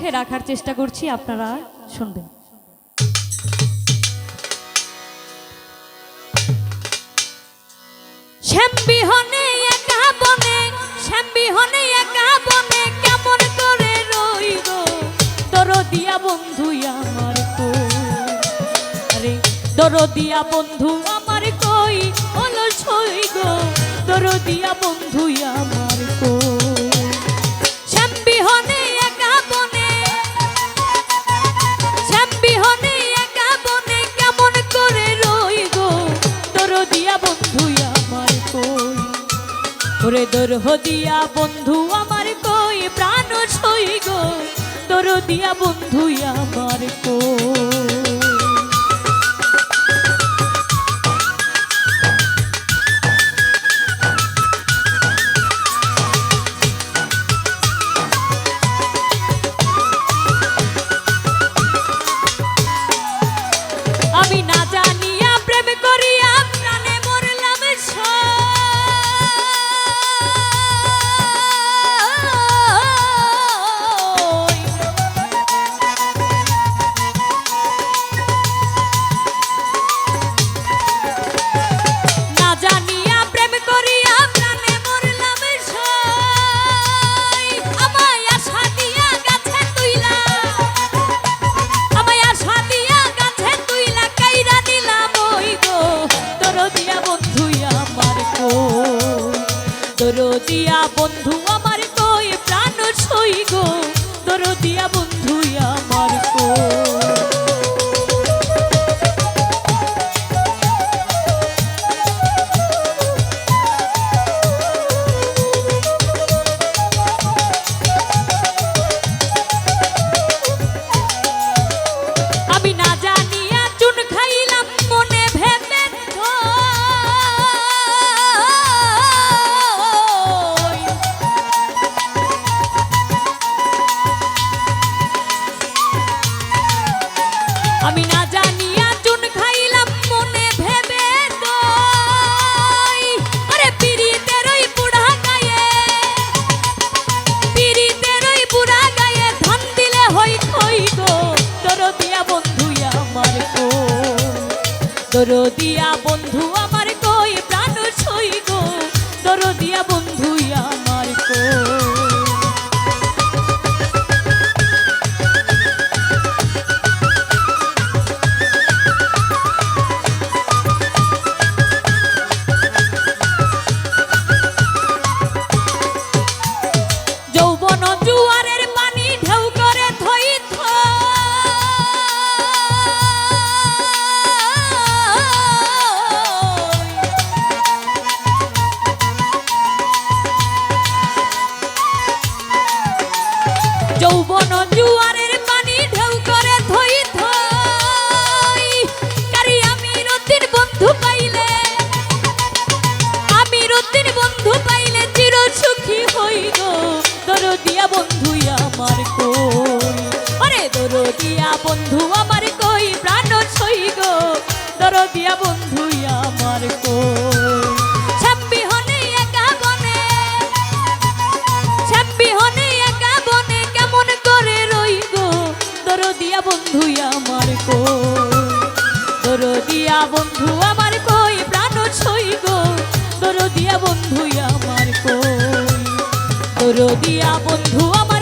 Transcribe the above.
কক্ষে রাখার চেষ্টা করছি, আপনারা শুনবেন। দরদিয়া বন্ধু আমার বন্ধু আমার কই? হলো সই গো, দরদিয়া বন্ধু আমার কই? ওরে দরহদিয়া বন্ধু আমার কই? প্রাণ সই গো। দর দিয়া বন্ধু আমার কই? তোর দিয়া বন্ধু আমার কই প্রাণ সই গো। দরদিয়া দিয়া বন্ধু আমার কই। দিয়া বন্ধু দরদিয়া বন্ধু আমার কই? আরে দরদিয়া বন্ধু আমার কই? প্রাণ সই গো। দরদিয়া বন্ধু আমার কই? একা একা বন্ধু আমার কই? প্রাণ সই গো। দরদিয়া বন্ধু আমার কই? দরদিয়া বন্ধু আমার